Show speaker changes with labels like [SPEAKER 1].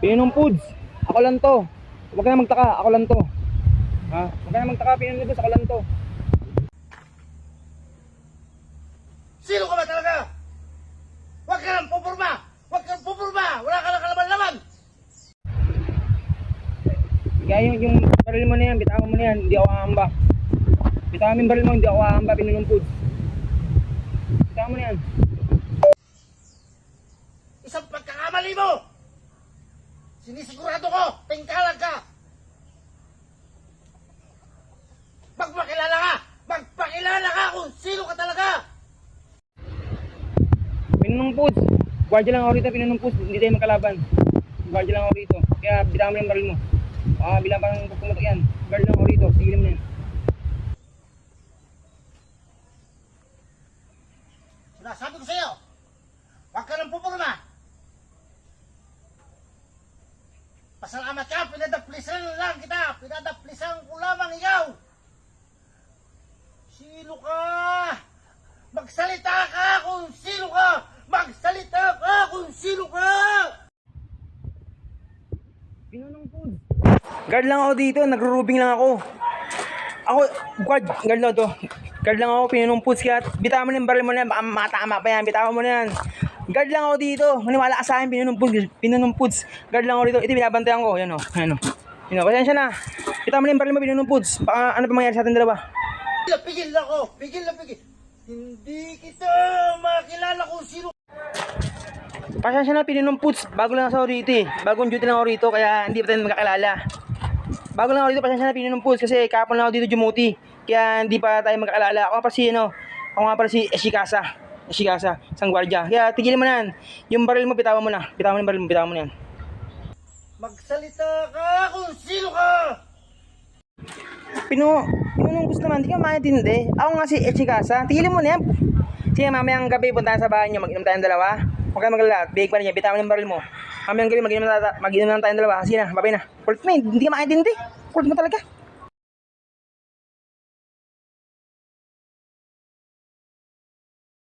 [SPEAKER 1] Pinunong Foods. Ako lang to. Huwag ka na magtaka. Ako lang to. Ha? Huwag ka na magtaka. Pinunong Foods. Ako lang to.
[SPEAKER 2] Sino ka ba talaga? Huwag ka nang pupurma! Huwag ka nang pupurma! Wala ka nang kalaman-laman!
[SPEAKER 1] Kaya yung, yung baril mo na yan, bitawan mo na yan. Hindi ako aamba. Bitawan mo yung baril mo. Hindi ako aamba. Pinunong Foods. Bitawan mo na yan.
[SPEAKER 2] Isang pagkakamali mo! Sinisigurado ko, tingkalan ka! Magpakilala ka! Magpakilala ka kung sino ka talaga!
[SPEAKER 1] Pinunong Foods. Guardia lang ako rito. Pinunong Foods. Hindi tayo magkalaban. Guardia lang ako rito. Kaya bitawan mo yung baril mo. Ah, bilang parang pagpumatok yan. Guard lang ako rito. Sige mo na yan.
[SPEAKER 2] Sinasabi ko sa'yo, huwag ka nang pupurma! Pasalamat ka, pinadaplisan lang kita! Pinadaplisan ko lamang ikaw! Sino ka? Magsalita ka kung sino ka! Magsalita ka kung sino ka!
[SPEAKER 1] Pinunong Foods. Guard lang ako dito. Nagro-rubing lang ako. Ako, guard. Guard lang to. Guard lang ako. Pinunong Foods. Kaya bitawan mo na yung baril mo na matama pa yan. Bitawan mo na yan. Guard lang ako dito. Maniwala ka sa akin. Pinunong Foods. Guard lang ako dito. Ito binabantayan ko. Yan o. Yan o. Yan o. Pasensya na. Bitawan mo na yung baril mo. Pinunong Foods. Baka ano pa mangyari sa atin dalawa.
[SPEAKER 2] Pigil na pigil ako! Pigil na pigil! Hindi kita makilala kung sino
[SPEAKER 1] Pasensya na. Pinunong Foods. Bago lang ako rito eh. Bagong duty lang ako rito. Kaya hindi pa tayo magkakilala. Bago lang ako dito. Pasensya na. Pinunong Foods. Kasi kapon lang ako dito jumuti. Kaya hindi pa tayo magkakilala. Ako nga pala si ano. Ako nga pala si Eshikasa. Eshikasa. Isang gwardiya. Kaya tigilin mo na yan. Yung baril mo, bitawan mo na. Bitawan mo na yung baril mo. Bitawan mo na yan.
[SPEAKER 2] Magsalita ka kung sino ka!
[SPEAKER 1] Pinu, pinunong gusto naman, hindi ka maintindihan. Ako nga si Echikasa. Tigilin mo na yan. Sige, mamayang gabi, punta sa bahay niyo. Mag-inom tayong dalawa. Huwag kayo magalala. Big pa rin niya. Bitawan mo yung baril mo. Mamayang gabi, mag-inom na, mag-inom na tayong dalawa. Sige na, babay na. Kulit mo eh. Hindi ka maintindihan. Kulit mo talaga.